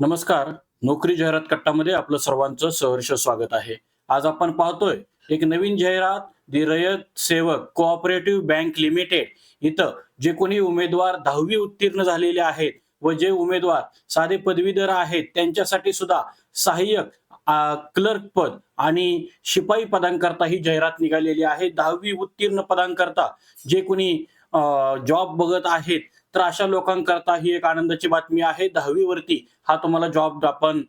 नमस्कार. नोकरी जाहिरात कट्टामध्ये आपलं सर्वांचं सहर्ष स्वागत आहे. आज आपण पाहतोय एक नवीन जाहिरात दी रयत सेवक कोऑपरेटिव्ह बँक लिमिटेड. इथं जे कोणी उमेदवार दहावी उत्तीर्ण झालेले आहेत व जे उमेदवार साधे पदवीधर आहेत त्यांच्यासाठी सुद्धा सहाय्यक क्लर्क पद आणि शिपाई पदांकरता ही जाहिरात निघालेली आहे. दहावी उत्तीर्ण पदांकरता जे कोणी जॉब बघत आहेत तर अशा लोकांकरता ही एक आनंदाची बातमी आहे. दहावीवरती हा तुम्हाला जॉब आपण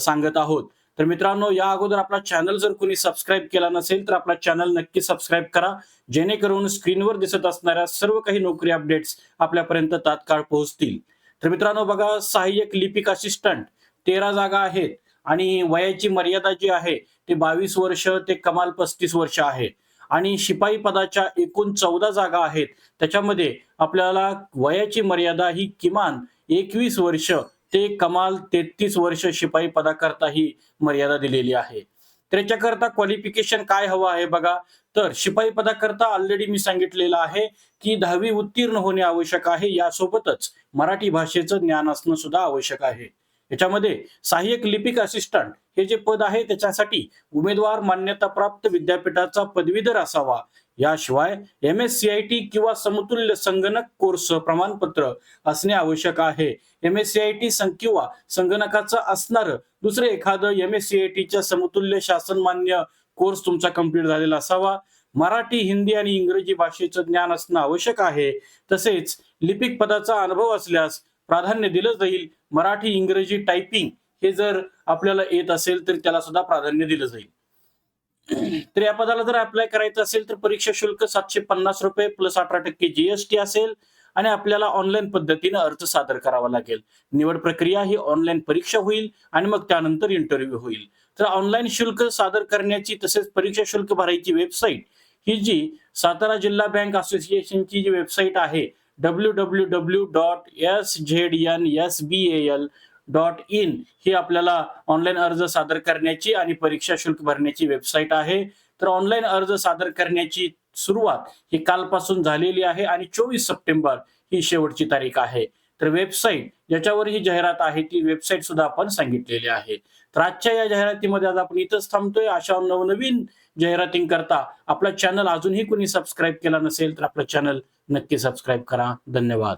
सांगत आहोत. तर मित्रांनो या अगोदर आपला चॅनल जर कोणी सबस्क्राईब केला नसेल तर आपला चॅनल नक्की सबस्क्राईब करा. जेणेकरून स्क्रीनवर दिसत असणाऱ्या सर्व काही नोकरी अपडेट्स आपल्यापर्यंत तात्काळ पोहोचतील. तर मित्रांनो बघा सहाय्यक लिपिक असिस्टंट तेरा जागा आहेत आणि वयाची मर्यादा जी आहे ते बावीस वर्ष ते कमाल पस्तीस वर्ष आहे. आणि शिपाई पदाच्या एकूण चौदा जागा आहेत. त्याच्यामध्ये आपल्याला वयाची मर्यादा ही किमान एकवीस वर्ष ते कमाल तेहतीस वर्ष शिपाई पदाकरता ही मर्यादा दिलेली आहे. त्याच्याकरता क्वालिफिकेशन काय हवं आहे बघा. तर शिपाई पदाकरता ऑलरेडी मी सांगितलेलं आहे की दहावी उत्तीर्ण होणे आवश्यक आहे. यासोबतच मराठी भाषेचं ज्ञान असणं सुद्धा आवश्यक आहे. याच्यामध्ये सहाय्यक लिपिक असिस्टंट हे जे पद आहे त्याच्यासाठी उमेदवार मान्यताप्राप्त विद्यापीठाचा पदवीधर असावा. याशिवाय M S C I T किंवा समतुल्य संगणक कोर्स प्रमाणपत्र असणे आवश्यक आहे. M S C I T किंवा संगणकाचं असणारं दुसरं एखादं एम एस सी आय टीच्या समतुल्य शासनमान्य कोर्स तुमचा कंप्लीट झालेला असावा. मराठी हिंदी आणि इंग्रजी भाषेचं ज्ञान असणं आवश्यक आहे. तसेच लिपिक पदाचा अनुभव असल्यास प्राधान्य दिलं जाईल. मराठी इंग्रजी टायपिंग हे जर आपल्याला येत असेल तर त्याला सुद्धा प्राधान्य दिलं जाईल. तर या पदाला जर अप्लाय करायचं असेल तर परीक्षा शुल्क सातशे पन्नास रुपये प्लस अठरा टक्के जीएसटी असेल आणि आपल्याला ऑनलाईन पद्धतीने अर्ज सादर करावा लागेल. निवड प्रक्रिया ही ऑनलाईन परीक्षा होईल आणि मग त्यानंतर इंटरव्ह्यू होईल. तर ऑनलाईन शुल्क सादर करण्याची तसेच परीक्षा शुल्क भरायची वेबसाईट ही जी सातारा जिल्हा बँक असोसिएशनची जी वेबसाईट आहे W W W dot S Z N S B L dot in ही आपल्याला ऑनलाईन अर्ज सादर करण्याची आणि परीक्षा शुल्क भरण्याची वेबसाईट आहे. तर ऑनलाईन अर्ज सादर करण्याची सुरुवात ही कालपासून झालेली आहे आणि चोवीस सप्टेंबर ही शेवटची तारीख आहे. तर वेबसाईट ज्याच्यावर ही जाहिरात आहे ती वेबसाईट सुद्धा आपण सांगितलेली आहे. तर आजच्या या जाहिरातीमध्ये आज आपण इथंच थांबतोय. अशा नवनवीन जाहिरातींकरता आपला चॅनल अजूनही कोणी सबस्क्राईब केला नसेल तर आपलं चॅनल नक्की सबस्क्राईब करा. धन्यवाद.